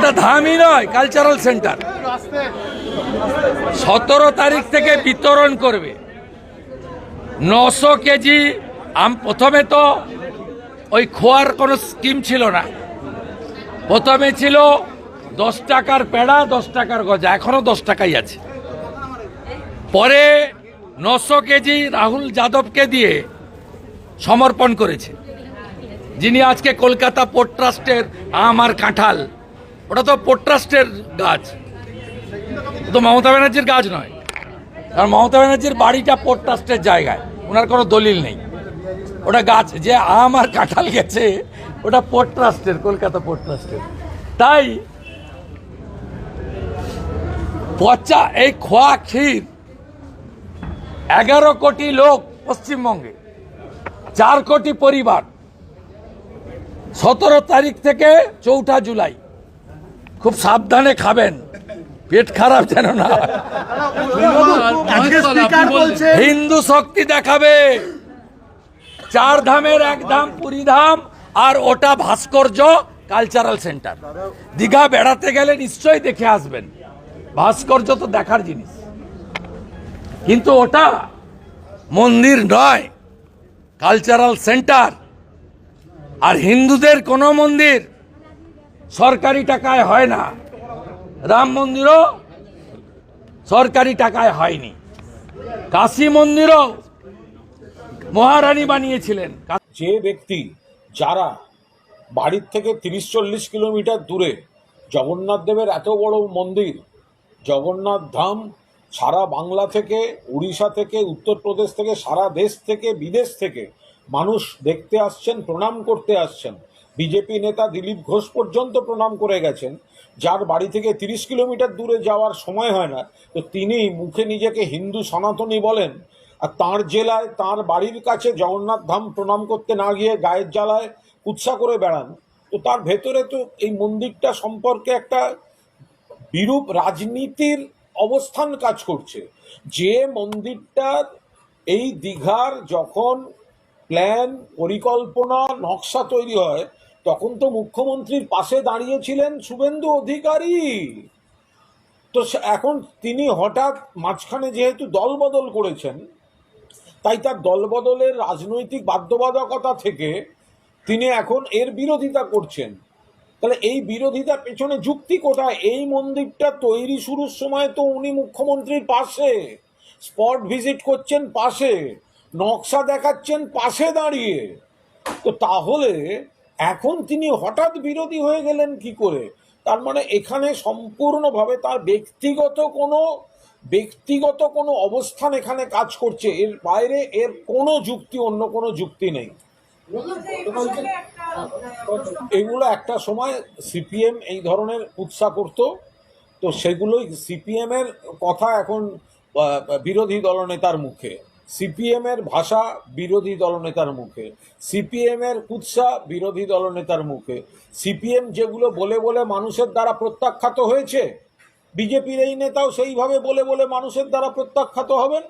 ওটা ধামই নয় cultural centre সতেরো তারিখ থেকে বিতরণ করবে। নশো কেজি আম, প্রথমে তো ওই খোয়ার কোনো স্কিম ছিল না। প্রথমে ছিল দশ টাকার পেড়া, দশ টাকার গজা, এখনও দশ টাকাই আছে। পরে নশো কেজি রাহুল যাদবকে দিয়ে সমর্পণ করেছে। যিনি আজকে কলকাতা পোর্ট ট্রাস্টের আম আর কাঁঠাল ওটা তো পোর্ট ট্রাস্টের গাছ তো মমতা ব্যানার্জির গাছ নয়। কারণ মমতা ব্যানার্জির বাড়িটা পোর্ট ট্রাস্টের জায়গায়। ওনার কোনো দলিল নেই। ওটা গাছ, যে আম আর কাঁঠাল গেছে, ওটা পোর্ট ট্রাস্টের কলকাতা পোর্ট ট্রাস্টের তাই পচা এই খোয়া ক্ষীর এগারো কোটি লোক পশ্চিমবঙ্গে, চার কোটি পরিবার। সতেরো তারিখ থেকে চৌঠা জুলাই। খুব সাবধানে খাবেন। পেট খারাপ যেন না হিন্দু শক্তি দেখাবে। চার ধামের এক ধাম, পুরী ধাম, আর ওটা ভাস্কর্য কালচারাল সেন্টার। দীঘা বেড়াতে গেলে নিশ্চয়ই দেখে আসবেন। ভাস্কর্য তো দেখার জিনিস। কিন্তু ওটা মন্দির নয়, কালচারাল সেন্টার। আর হিন্দুদের কোনো মন্দির সরকারি টাকায় হয় না। রাম মন্দিরও সরকারি টাকায় হয়নি। কাশী মন্দিরও মহারানী বানিয়েছিলেন। যে ব্যক্তি যারা বাড়ির থেকে তিরিশ চল্লিশ কিলোমিটার দূরে জগন্নাথ দেবের এত বড় মন্দির, জগন্নাথ ধাম সারা বাংলা থেকে, উড়িষ্যা থেকে, উত্তরপ্রদেশ থেকে, সারা দেশ থেকে, বিদেশ থেকে মানুষ দেখতে আসছেন, প্রণাম করতে আসছেন। বিজেপি নেতা দিলীপ ঘোষ পর্যন্ত প্রণাম করে গেছেন। যার বাড়ি থেকে তিরিশ কিলোমিটার দূরে যাওয়ার সময় হয় না, তো তিনি মুখে নিজেকে হিন্দু সনাতনী বলেন। আর তাঁর জেলায় তার বাড়ির কাছে জগন্নাথ ধাম প্রণাম করতে না গিয়ে গায়ের জ্বালায় কুৎসা করে বেড়ান। তো তার ভেতরে তো এই মন্দিরটা সম্পর্কে একটা বিরূপ রাজনীতির অবস্থান কাজ করছে। যে মন্দিরটার এই দীঘার যখন প্ল্যান পরিকল্পনা, নকশা তৈরি হয় তখন তো মুখ্যমন্ত্রীর পাশে দাঁড়িয়েছিলেন শুভেন্দু অধিকারী। তো এখন তিনি হঠাৎ মাঝখানে যেহেতু দলবদল করেছেন, তাই তার দলবদলের রাজনৈতিক বাধ্যবাধকতা থেকে তিনি এখন এর বিরোধিতা করছেন। তাহলে এই বিরোধিতা পেছনে যুক্তি কোথায়? এই মন্দিরটা তৈরি শুরুর সময় তো উনি মুখ্যমন্ত্রীর পাশে। স্পট ভিজিট করছেন পাশে, নকশা দেখাচ্ছেন পাশে দাঁড়িয়ে। তো তাহলে এখন তিনি হঠাৎ বিরোধী হয়ে গেলেন কি করে? তার মানে এখানে সম্পূর্ণভাবে তার ব্যক্তিগত কোনো ব্যক্তিগত কোনো অবস্থান এখানে কাজ করছে। এর বাইরে এর কোনো যুক্তি, অন্য কোনো যুক্তি নেই। এগুলো একটা সময় সিপিএম এই ধরনের উৎসাহ করত। তো সেগুলোই সিপিএম এর কথা এখন বিরোধী দলনেতার মুখে। সিপিএম এর ভাষা বিরোধী দলনেতার মুখে, সিপিএম এর উৎসাহ বিরোধী দলনেতার মুখে, সিপিএম যেগুলো বলে বলে মানুষের দ্বারা প্রত্যাখ্যাত হয়েছে, বিজেপির এই নেতাও সেইভাবে বলে বলে মানুষের দ্বারা প্রত্যাখ্যাত হবেন?